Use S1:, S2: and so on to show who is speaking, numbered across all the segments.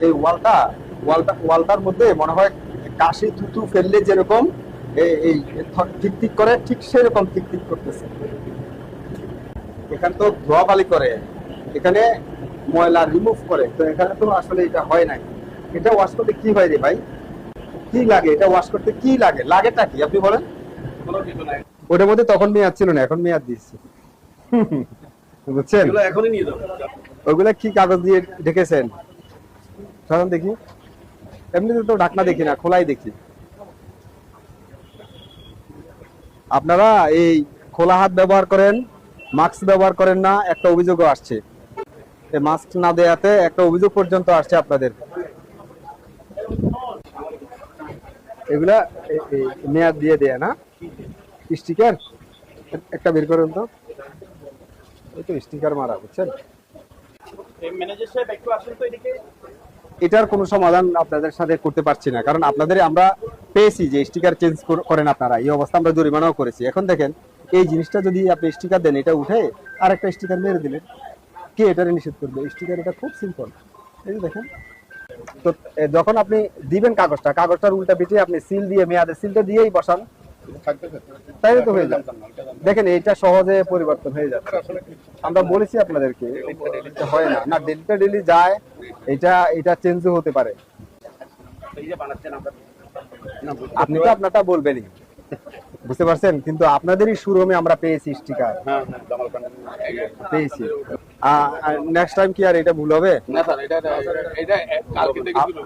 S1: এই ওয়ালটা ওয়ালটা ওয়ালটার মধ্যে মনে হয় কাশি থুতু ফেললে যেরকম এই ঠিক ঠিক করে ঠিক সেরকম ঠিক ঠিক করতেছে। এখানে তো ধোয়াবালি করে এখানে ময়লা রিমুভ করে তো এখানে তো আসলে এটা হয় নাই। এটা ওয়াশ করতে কি হয় রে ভাই? কি লাগে? এটা ওয়াশ করতে কি লাগে? লাগেটা কি? আপনি বলেন। ওটার মধ্যে তখন মেয়াদ ছিল না এখন মেয়াদ দিচ্ছি বুঝছেন?
S2: এখনই নিয়ে যাব
S1: ওগুলা কি কাগজ দিয়ে ঢেকেছেন? সাধারণ দেখি। এমনিতে তো ঢাকনা দেখি না, খোলাই দেখি। আপনারা এই খোলা হাত ব্যবহার করেন, মাস্ক ব্যবহার করেন না, একটা অভিযোগও আসছে। এই মাস্ক না দেয়াতে একটা অভিযোগ পর্যন্ত আসছে আপনাদের। এগুলা মেয়াদ দিয়ে দেয়া না? স্টিকার? একটা বের করুন তো। এই তো স্টিকার মারা, বুঝছেন? এটার কোনো সমাধান আপনাদের সাথে করতে পারছি না। কারণ আপনাদের আমরা পেয়েছি যে স্টিকার চেঞ্জ করেন আপনারা। এই অবস্থা আমরা জরিমানাও করেছি। এখন দেখেন, এই জিনিসটা যদি আপনি স্টিকার দেন, এটা উঠে আর একটা স্টিকার মেরে দিলেন, কে এটারে নিষেধ করবে? স্টিকার এটা খুব সিম্পল এই দেখেন। তো যখন আপনি দিবেন কাগজটা, কাগজটার উল্টা পিটিয়ে আপনি সিল দিয়ে মেয়াদের সিলটা দিয়েই বসান তাই তো হয়ে যায়। দেখেন, এইটা সহজে পরিবর্তন হয়ে যাচ্ছে। আমরা বলেছি আপনাদেরকে হয় না। না ডেলিটা ডেলি যায় এটা এটা চেঞ্জও হতে পারে। আপনি তো আপনারটা বলবেনই। বুঝতে পারছেন? কিন্তু আপনাদেরই শোরুমে আমরা পেয়েছি স্টিকার পেয়েছি। নেক্সট টাইম কি আর এটা ভুল হবে?
S2: না স্যার এটা এটা কালকে থেকে শুরু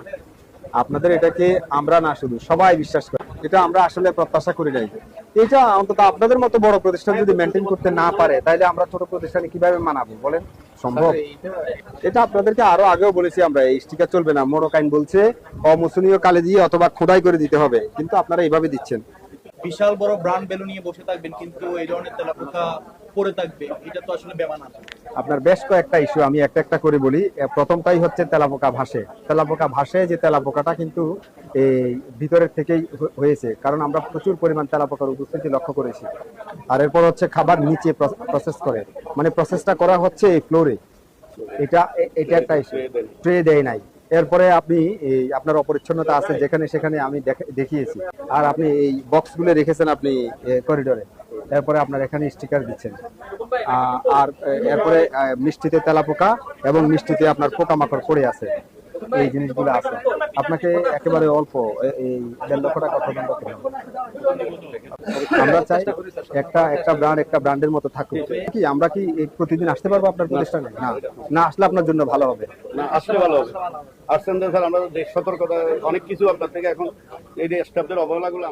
S1: আপনাদের এটাকে আমরা না শুধু সবাই বিশ্বাস করে। এটা আমরা আসলে প্রত্যাশা করি নাই। এটা অন্তত আপনাদের মতো বড় প্রতিষ্ঠান যদি মেনটেন করতে না পারে তাহলে আমরা ছোট প্রতিষ্ঠানে কীভাবে মানাবো বলেন? সম্ভব? এটা আপনাদেরকে আরও আগেও বলেছি আমরা এই স্টিকার চলবে না। মোরকাইন বলছে অমোসনীয় কালে দিয়ে অথবা খোদাই করে দিতে হবে। কিন্তু আপনারা এইভাবে দিচ্ছেন।
S3: বিশাল বড় ব্রান্ড বেলুন নিয়ে বসে থাকবেন, কিন্তু এই ধরনের তেলাপোকা পড়ে থাকবে। এটা তো আসলে বেমানা
S1: আপনার বেশ কয়েকটা ইস্যু আমি একটা একটা করে বলি। প্রথমটাই হচ্ছে তেলাপোকা ভাসে। তেলাপোকা ভাসে যে তেলাপোকাটা কিন্তু এই ভিতরের থেকেই হয়েছে। কারণ আমরা প্রচুর পরিমাণ তেলাপোকার উপস্থিতি লক্ষ্য করেছি। আর এরপর হচ্ছে খাবার নিচে প্রসেস করে। মানে প্রসেসটা করা হচ্ছে এই ফ্লোরে এটা এটা একটা ইস্যু ট্রে দেয় নাই। এরপরে আপনি এই আপনার অপরিচ্ছন্নতা আছে যেখানে সেখানে আমি দেখ- দেখিয়েছি। আর আপনি এই বক্সগুলো রেখেছেন আপনি করিডোরে। এরপরে আপনার এখানে স্টিকার দিচ্ছেন। আর এরপরে মিষ্টিতে তেলাপোকা এবং মিষ্টিতে আপনার পোকামাকড় পড়ে আছে। এই জিনিসগুলো আছে। আপনাকে একেবারে অল্প এই দেড় লক্ষ টাকা অর্থদণ্ড। আমরা চাই একটা একটা ব্র্যান্ড একটা ব্র্যান্ডের মতো থাকুক। কি, আমরা কি প্রতিদিন আসতে পারব আপনার প্রতিষ্ঠানে? না না আসলে আপনার জন্য ভালো হবে।
S2: না, আসলে ভালো হবে। আসছেন স্যার, আমরা সতর্কতা, অনেক কিছু আপনার থেকে এখন এই যে স্টাফদের অবহেলাগুলো